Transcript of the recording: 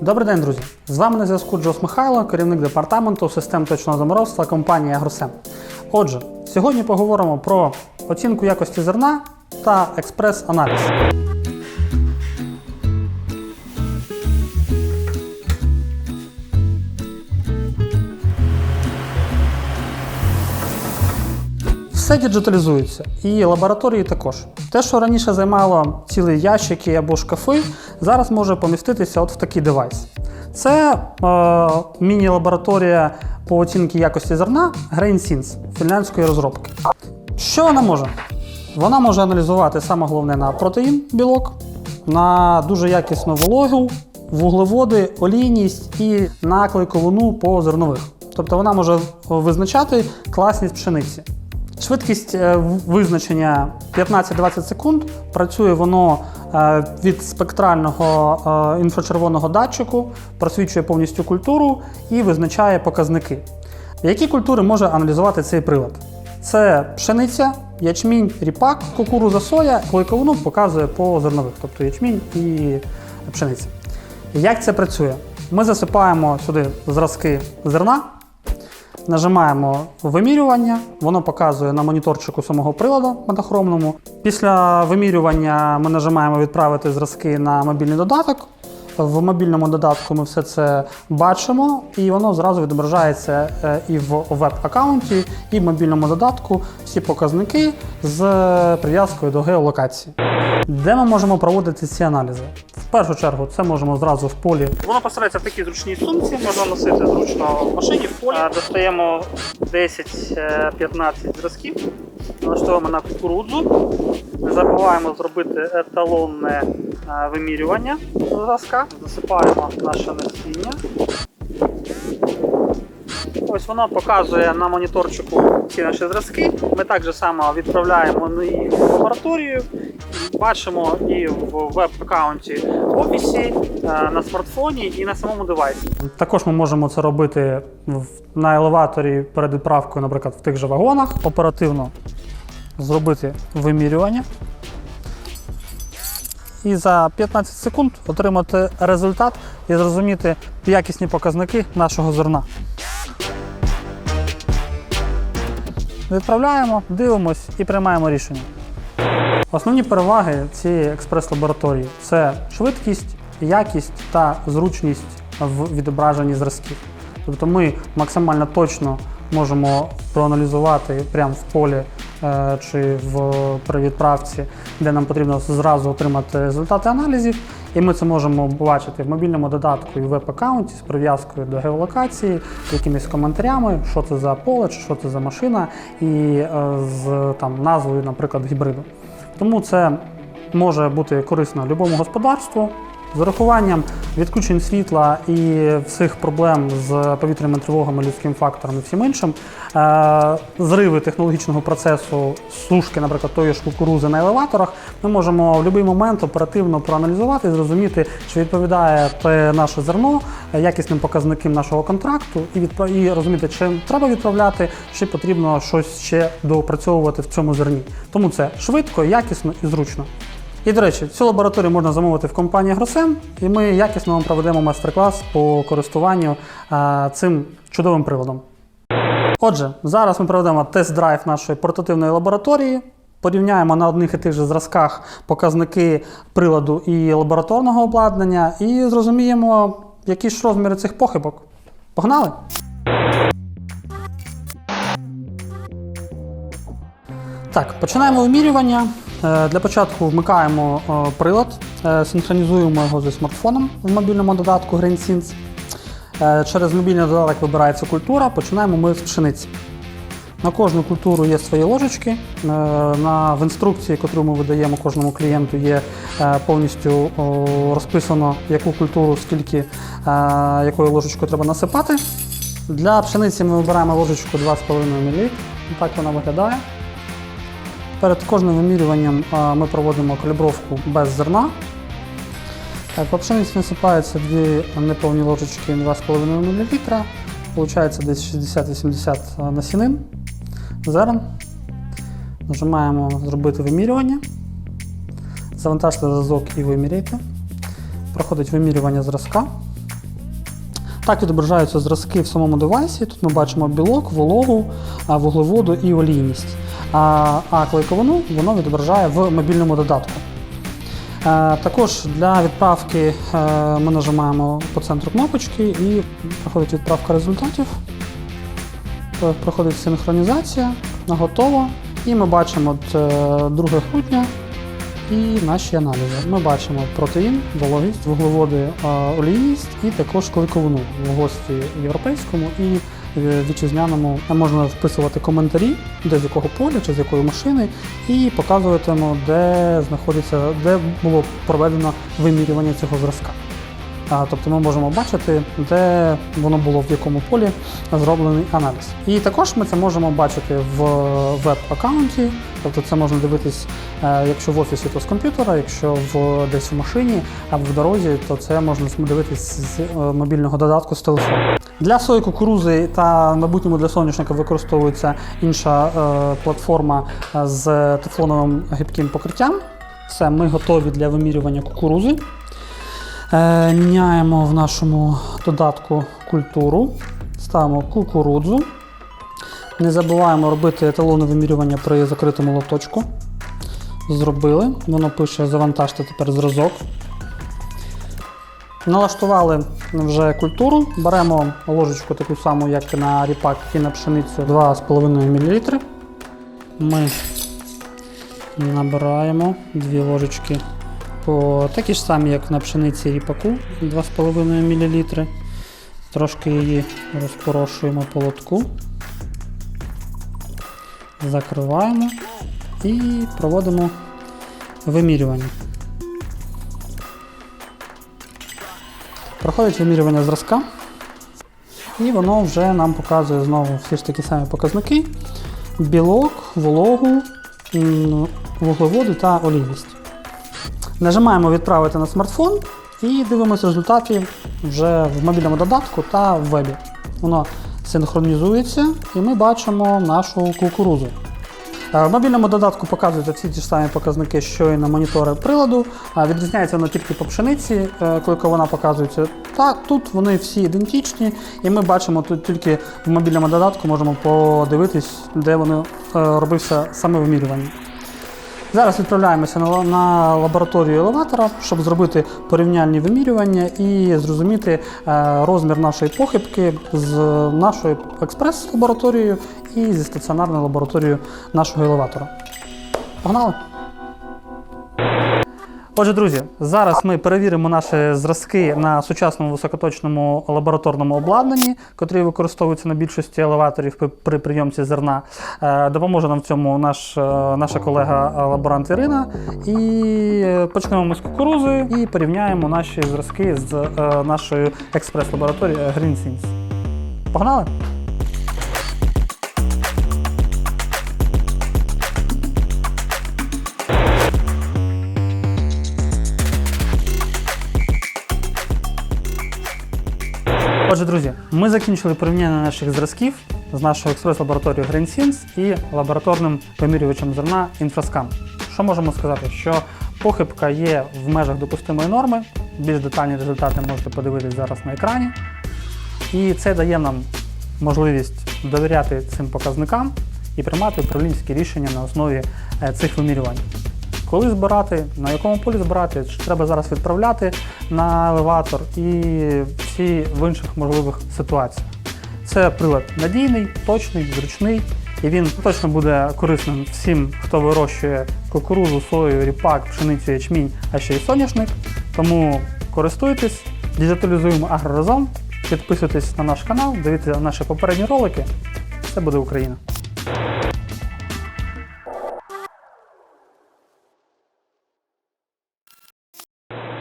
Добрий день, друзі! З вами на зв'язку Джос Михайло, керівник департаменту систем точного заморозства компанії Агросем. Отже, сьогодні поговоримо про оцінку якості зерна та експрес-аналіз. Все діджиталізується, і лабораторії також. Те, що раніше займало цілі ящики або шкафи, зараз може поміститися от в такий девайс. Це е, міні-лабораторія по оцінці якості зерна GrainSense фінляндської розробки. Що вона може? Вона може аналізувати саме головне на протеїн білок, на дуже якісну вологу, вуглеводи, олійність і на клейковину по зернових. Тобто вона може визначати класність пшениці. Швидкість е, визначення 15-20 секунд. Працює воно від спектрального е, інфрачервоного датчику, просвічує повністю культуру і визначає показники. Які культури може аналізувати цей прилад? Це пшениця, ячмінь, ріпак, кукуруза, соя, клейковину показує по зернових, тобто ячмінь і пшениця. Як це працює? Ми засипаємо сюди зразки зерна, Нажимаємо вимірювання, воно показує на моніторчику самого приладу монохромному. Після вимірювання ми нажимаємо відправити зразки на мобільний додаток. В мобільному додатку ми все це бачимо, і воно зразу відображається е, і в веб-аккаунті, і в мобільному додатку всі показники з прив'язкою до геолокації. Де ми можемо проводити ці аналізи? В першу чергу це можемо зразу в полі. Воно поставляється в такій зручній сумці, можна носити зручно в машині в полі. Е, Достаємо 10-15 зразків, налаштовуємо на кукурудзу. Не забуваємо зробити еталонне е, вимірювання зразка. Засипаємо наше насіння. Ось воно показує на моніторчику ці наші зразки. Ми так само відправляємо їх в лабораторію. Бачимо і в веб-аккаунті в офісі, е, на смартфоні і на самому девайсі. Також ми можемо це робити на елеваторі перед відправкою, наприклад, в тих же вагонах. Оперативно зробити вимірювання. І за 15 секунд отримати результат і зрозуміти якісні показники нашого зерна. Відправляємо, дивимось і приймаємо рішення. Основні переваги цієї експрес-лабораторії це швидкість, якість та зручність в відображенні зразків. Тобто ми максимально точно можемо проаналізувати прямо в полі е, чи в при відправці, де нам потрібно зразу отримати результати аналізів. І ми це можемо бачити в мобільному додатку і в веб-аккаунті з прив'язкою до геолокації, якимись коментарями, що це за поле, чи що це за машина, і е, з там назвою, наприклад, гібриду. Тому це може бути корисно любому господарству. З урахуванням відключень світла і всіх проблем з повітряними тривогами, людським фактором і всім іншим, е, зриви технологічного процесу сушки, наприклад, тої ж кукурузи на елеваторах, ми можемо в будь-який момент оперативно проаналізувати і зрозуміти, чи відповідає те наше зерно якісним показникам нашого контракту, і, і розуміти, чи треба відправляти, чи потрібно щось ще доопрацьовувати в цьому зерні. Тому це швидко, якісно і зручно. І, до речі, цю лабораторію можна замовити в компанії Агросем, і ми якісно вам проведемо майстер-клас по користуванню цим чудовим приладом. Отже, зараз ми проведемо тест-драйв нашої портативної лабораторії. Порівняємо на одних і тих же зразках показники приладу і лабораторного обладнання, і зрозуміємо, які ж розміри цих похибок. Погнали! Так, починаємо вимірювання. Е, Для початку вмикаємо е, прилад, е, синхронізуємо його зі смартфоном в мобільному додатку GrainSense. Е, Через мобільний додаток вибирається культура, починаємо ми з пшениці. На кожну культуру є свої ложечки. В інструкції, яку ми видаємо кожному клієнту, є повністю розписано, яку культуру, скільки, якою ложечкою треба насипати. Для пшениці ми вибираємо ложечку 2,5 мл. Так вона виглядає. Перед кожним вимірюванням ми проводимо калібровку без зерна. По пшениці насипаються дві неповні ложечки 2,5 мл. Получається десь 60-80 насінин, зерен. Нажимаємо зробити вимірювання. Завантажте зразок і виміряйте. проходить вимірювання зразка. Так відображаються зразки в самому девайсі. Тут ми бачимо білок, вологу, вуглеводу і олійність. А, клейковину воно відображає в мобільному додатку. Е, Також для відправки е, ми нажимаємо по центру кнопочки і проходить відправка результатів. Е, Проходить синхронізація, готово. І ми бачимо от, е, 2 грудня і наші аналізи. Ми бачимо протеїн, вологість, вуглеводи, олійність і також клейковину в гості європейському і е, вітчизняному можна вписувати коментарі, де з якого поля чи з якої машини, і показуватимемо, де знаходиться, де було проведено вимірювання цього зразка. Тобто ми можемо бачити, де воно було в якому полі зроблений аналіз. І також ми це можемо бачити в веб-аккаунті, тобто це можна дивитись, е, якщо в офісі, то з комп'ютера, якщо в десь в машині або в дорозі, то це можна дивитись з е, мобільного додатку з телефону. Для сої кукурузи та майбутньому для соняшника використовується інша е, платформа з тефлоновим гибким покриттям. Все, ми готові для вимірювання кукурузи. Е, Міняємо в нашому додатку культуру, ставимо кукурудзу. Не забуваємо робити еталонне вимірювання при закритому лоточку. Зробили. Воно пише завантажте тепер зразок. Налаштували вже культуру. Беремо ложечку таку саму, як і на ріпак і на пшеницю 2,5 мл. Ми набираємо 2 ложечки по такі ж самі, як на пшениці ріпаку 2,5 мл. Трошки її розпорошуємо по лотку. Закриваємо і проводимо вимірювання. Проходить вимірювання зразка, і воно вже нам показує знову всі ж такі самі показники: білок, вологу, вуглеводи та олійність. Нажимаємо відправити на смартфон і дивимося результати вже в мобільному додатку та в вебі. Воно синхронізується і ми бачимо нашу кукурузу. Е, В мобільному додатку показуються всі ті ж самі показники, що і на монітори приладу. Відрізняється воно тільки по пшениці, е, коли вона показується. Так, тут вони всі ідентичні, і ми бачимо тут тільки в мобільному додатку можемо подивитись, де вони е, робився саме вимірювання. Зараз відправляємося на, лабораторію елеватора, щоб зробити порівняльні вимірювання і зрозуміти е, розмір нашої похибки з нашою експрес-лабораторією і зі стаціонарною лабораторією нашого елеватора. Погнали! Отже, друзі, зараз ми перевіримо наші зразки на сучасному високоточному лабораторному обладнанні, котрі використовуються на більшості елеваторів при- при прийомці зерна. Е, Допоможе нам в цьому наш, е, наша колега лаборант Ірина. І е, почнемо ми з кукурузи і порівняємо наші зразки з нашою експрес-лабораторією GreenSense. Погнали? Отже, друзі, ми закінчили порівняння наших зразків з нашою експрес-лабораторією GreenSense і лабораторним вимірювачем зерна Infrascan. Що можемо сказати? Що похибка є в межах допустимої норми. Більш детальні результати можете подивитись зараз на екрані. І це дає нам можливість довіряти цим показникам і приймати управлінські рішення на основі е, цих вимірювань. Коли збирати, на якому полі збирати, чи треба зараз відправляти на елеватор і всі в інших можливих ситуаціях. Це прилад надійний, точний, зручний, і він точно буде корисним всім, хто вирощує кукурузу, сою, ріпак, пшеницю, ячмінь, а ще й соняшник. Тому користуйтесь, діджиталізуємо агроразом, підписуйтесь на наш канал, дивіться наші попередні ролики. Це буде Україна.